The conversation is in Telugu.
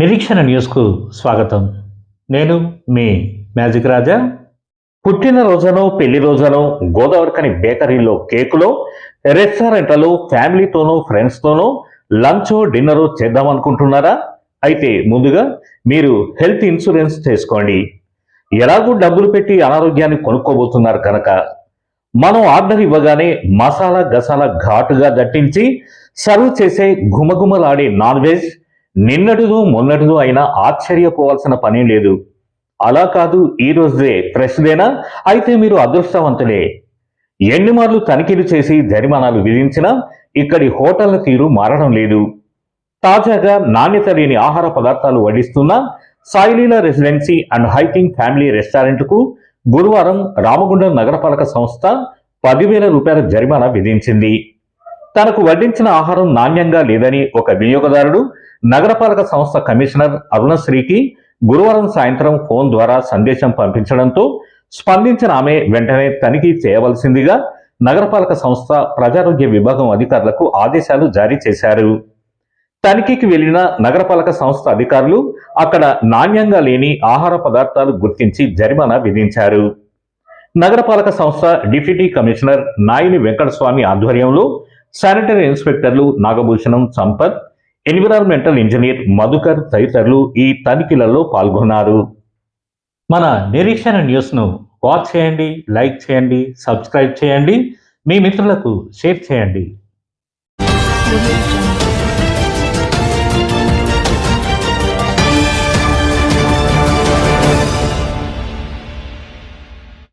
నిరీక్షణ న్యూస్కు స్వాగతం. నేను మీ మ్యాజిక్ రాజా. పుట్టినరోజునో పెళ్ళి రోజునో గోదావరికని బేకరీలో కేకులో రెస్టారెంట్లలో ఫ్యామిలీతోనో ఫ్రెండ్స్తోనో లంచో డిన్నరో చేద్దాం అనుకుంటున్నారా అయితే ముందుగా మీరు హెల్త్ ఇన్సూరెన్స్ చేసుకోండి. ఎలాగూ డబ్బులు పెట్టి అనారోగ్యాన్ని కొనుక్కోబోతున్నారు కనుక మనం ఆర్డర్ ఇవ్వగానే మసాలా గసాలా ఘాటుగా దట్టించి సర్వ్ చేసే ఘుమఘుమలాడే నాన్ వెజ్ నిన్నటిదో మొన్నటిదో అయినా ఆశ్చర్యపోవాల్సిన పని లేదు. అలా కాదు ఈ రోజే ఫ్రెష్దేనా అయితే మీరు అదృష్టవంతులే. ఎన్ని మార్లు తనిఖీలు చేసి జరిమానాలు విధించినా ఇక్కడి హోటళ్ళ తీరు మారడం లేదు. తాజాగా నాణ్యత లేని ఆహార పదార్థాలు వడ్డిస్తున్న Saileela residency and hiking family రెస్టారెంట్కు గురువారం రామగుండం నగరపాలక సంస్థ పదివేల రూపాయల జరిమానా విధించింది. తనకు వడ్డించిన ఆహారం నాణ్యంగా లేదని ఒక వినియోగదారుడు నగరపాలక సంస్థ కమిషనర్ అరుణశ్రీకి గురువారం సాయంత్రం ఫోన్ ద్వారా సందేశం పంపించడంతో స్పందించిన ఆమె వెంటనే తనిఖీ చేయవలసిందిగా నగరపాలక సంస్థ ప్రజారోగ్య విభాగం అధికారులకు ఆదేశాలు జారీ చేశారు. తనిఖీకి వెళ్ళిన నగరపాలక సంస్థ అధికారులు అక్కడ నాణ్యంగా లేని ఆహార పదార్థాలు గుర్తించి జరిమానా విధించారు. నగరపాలక సంస్థ డిప్యూటీ కమిషనర్ నాయిని వెంకటస్వామి ఆధ్వర్యంలో శానిటరీ ఇన్స్పెక్టర్లు నాగభూషణం సంపత్ ఎన్విరాన్మెంటల్ ఇంజనీర్ మధుకర్ తదితరులు ఈ తనిఖీలలో పాల్గొన్నారు. మన నిరీక్షణ న్యూస్ను వాచ్ చేయండి లైక్ చేయండి సబ్స్క్రైబ్ చేయండి. మీ మిత్రులకు షేర్ చేయండి.